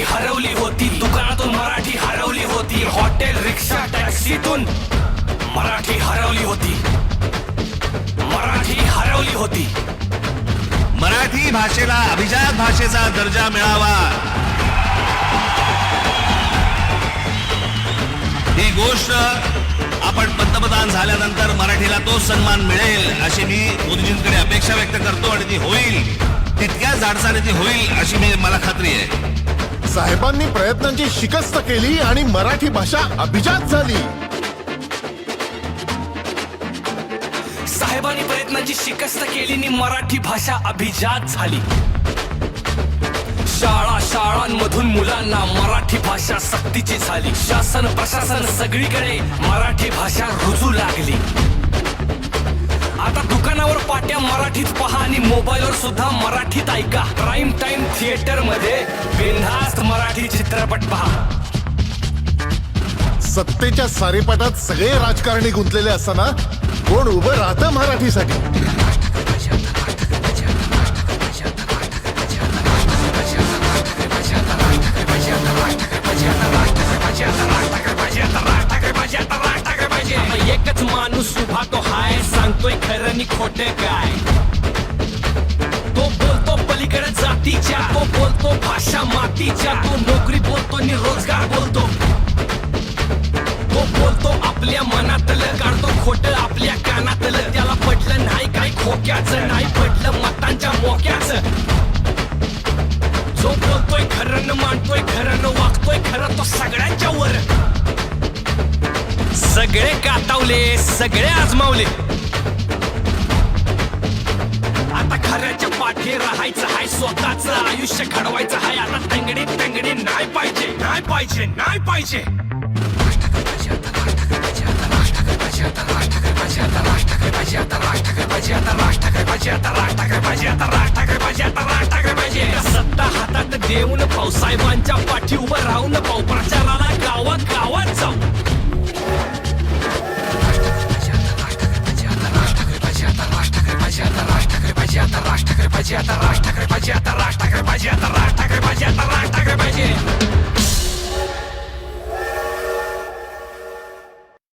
होती. दुकानातून मराठी हरवली होती. हॉटेल रिक्षा टॅक्सीतून मराठी हरवली होती. मराठी हरवली होती. मराठी भाषेला अभिजात भाषेचा दर्जा मिळावा. ही गोष्ट आपण पंतप्रधान झाल्यानंतर मराठीला तो सन्मान मिळेल अशी मी मोदीजींकडे अपेक्षा व्यक्त करतो आणि ती होईल. तितक्या जाडसाने ती होईल अशी मी मला खात्री आहे. साहेबांनी प्रयत्नांची शिकस्त केली आणि मराठी भाषा अभिजात झाली. साहेबांनी प्रयत्नांची शिकस्त केली आणि मराठी भाषा अभिजात झाली. शाळा शाळांमधून मुलांना मराठी भाषा सक्तीची झाली. शासन प्रशासन सगळीकडे मराठी भाषा रुजू लागली. मराठीत पहा आणि मोबाईलवर सुद्धा मराठीत ऐका. प्राईम टाइम थिएटरमध्ये बिनधास्त मराठी चित्रपट पहा. सत्तेच्या सारेपाटात सगळे राजकारणी गुंतलेले असताना कोण उभं राहतं मराठीसाठी? सांगतोय खरं नि खोटे काय? तो बोलतो पलीकडे जातीच्या तो बोलतो भाषा मातीच्या तो नोकरी बोलतो नि रोजगार बोलतो. तो बोलतो आपल्या मनातलं काढतो खोट आपल्या कानातलं. त्याला पटलं नाही काय खोक्याचं नाही पटलं मतांच्या मोक्याचं. जो बोलतोय खरं मानतोय खरं वागतोय खरं तो सगळ्यांच्या वर. सगळे कातावले सगळे आजमावले. आता खऱ्याच्या पाठी राहायचं हाय स्वतःच आयुष्य घडवायचं हाय. आता तंगडी तंगडी नाही पाहिजे नाही पाहिजे नाही पाहिजे. सत्ता हातात देऊन पाऊसाहेबांच्या पाठी उभं राहून पाऊ प्रचाराला गावात गावात जाऊ. राष्ट्र